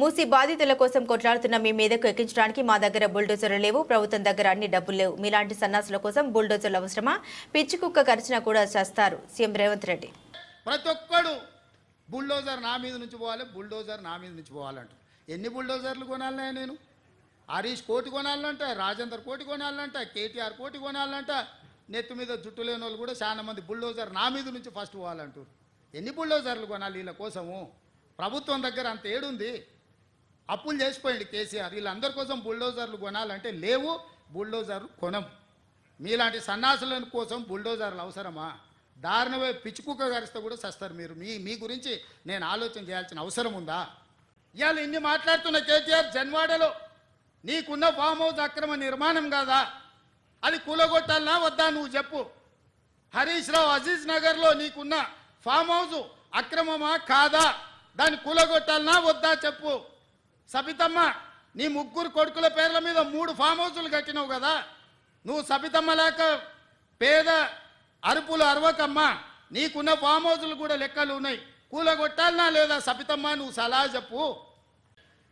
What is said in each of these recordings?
మూసి బాధితుల కోసం కొట్లాడుతున్న మీ మీదకు ఎక్కించడానికి మా దగ్గర బుల్డోజర్లు లేవు. ప్రభుత్వం దగ్గర అన్ని డబ్బులు లేవు. మీలాంటి సన్నాసుల కోసం బుల్డోజర్లు అవసరమా? పిచ్చి కుక్క కరిచినా కూడా చేస్తారు. సీఎం రేవంత్ రెడ్డి. ప్రతి ఒక్కడు బుల్డోజర్ నా మీద నుంచి పోవాలి బుల్డోజర్ నా మీద నుంచి పోవాలంటారు. ఎన్ని బుల్డోజర్లు కొనాలన్నా నేను? హరీష్ కోటి కొనాలంట రాజేందర్ కోటి కొనాలంట కేటీఆర్ కోటి కొనాలంట నెత్తి మీద జుట్టు లేని వాళ్ళు కూడా చాలా మంది బుల్డోజర్ నా మీద నుంచి ఫస్ట్ పోవాలంటారు. ఎన్ని బుల్డోజర్లు కొనాలి వీళ్ళ కోసము? ప్రభుత్వం దగ్గర అంత ఏడుంది. అప్పులు చేసిపోయింది కేసీఆర్. వీళ్ళందరి కోసం బుల్డోజర్లు కొనాలంటే లేవు బుల్డోజర్లు కొనం మీలాంటి సన్నాసుల కోసం బుల్డోజర్లు అవసరమా? దారుణమే పిచ్చుకుక్క గరిస్తే కూడా సస్తారు మీరు. మీ మీ గురించి నేను ఆలోచన చేయాల్సిన అవసరం ఉందా? ఇవాళ ఇన్ని మాట్లాడుతున్న కేటీఆర్ జన్వాడలో నీకున్న ఫామ్ హౌస్ అక్రమ నిర్మాణం కాదా? అది కూలగొట్టాలనా వద్దా నువ్వు చెప్పు. హరీష్ రావు అజీజ్ నగర్లో నీకున్న ఫామ్ హౌస్ అక్రమమా కాదా? దాన్ని కూలగొట్టాలనా వద్దా చెప్పు. సబితమ్మ నీ ముగ్గురు కొడుకుల పేర్ల మీద మూడు ఫామ్ హౌసులు కట్టినావు కదా. నువ్వు సబితమ్మ లేక పేద అరుపులు అరవకమ్మా. నీకున్న ఫామ్ హౌసులు కూడా లెక్కలు ఉన్నాయి. కూలగొట్టాలనా లేదా సబితమ్మ నువ్వు సలహా చెప్పు.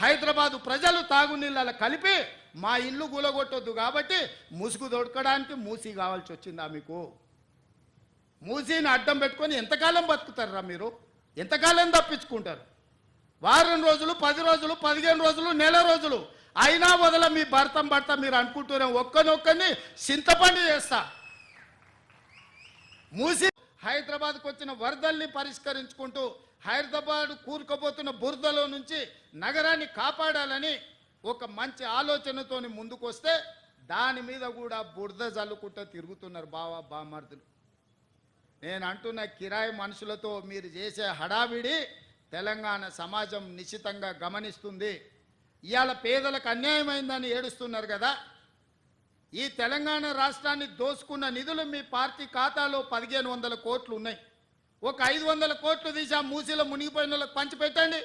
హైదరాబాదు ప్రజలు తాగునీళ్ళ కలిపి మా ఇల్లు గులగొట్టొద్దు కాబట్టి ముసుగు దొడకడానికి మూసి కావాల్సి వచ్చిందా మీకు? మూసీని అడ్డం పెట్టుకొని ఎంతకాలం బతుకుతారా మీరు? ఎంతకాలం తప్పించుకుంటారు? వారం రోజులు పది రోజులు పదిహేను రోజులు నెల రోజులు. అయినా వదల మీ భర్తం భర్త మీరు అనుకుంటూనే ఒక్కనొక్కని చింతపండు చేస్తా. మూసి హైదరాబాద్కు వచ్చిన వరదల్ని పరిష్కరించుకుంటూ హైదరాబాద్ కూరుకుపోతున్న బురదలో నుంచి నగరాన్ని కాపాడాలని ఒక మంచి ఆలోచనతోని ముందుకొస్తే దాని మీద కూడా బురద జల్లుకుంటూ తిరుగుతున్నారు బావా బామర్దులు. నేను అంటున్న కిరాయి మనుషులతో మీరు చేసే హడావిడి తెలంగాణ సమాజం నిశ్చితంగా గమనిస్తుంది. ఇవాళ పేదలకు అన్యాయమైందని ఏడుస్తున్నారు కదా. ఈ తెలంగాణ రాష్ట్రాన్ని దోసుకున్న నిధులు మీ పార్టీ ఖాతాలో పదిహేను వందల కోట్లు ఉన్నాయి. ఒక ఐదు వందల కోట్లు తీసి ఆ మూసీలో మునిగిపోయిన వాళ్ళకి పంచిపెట్టండి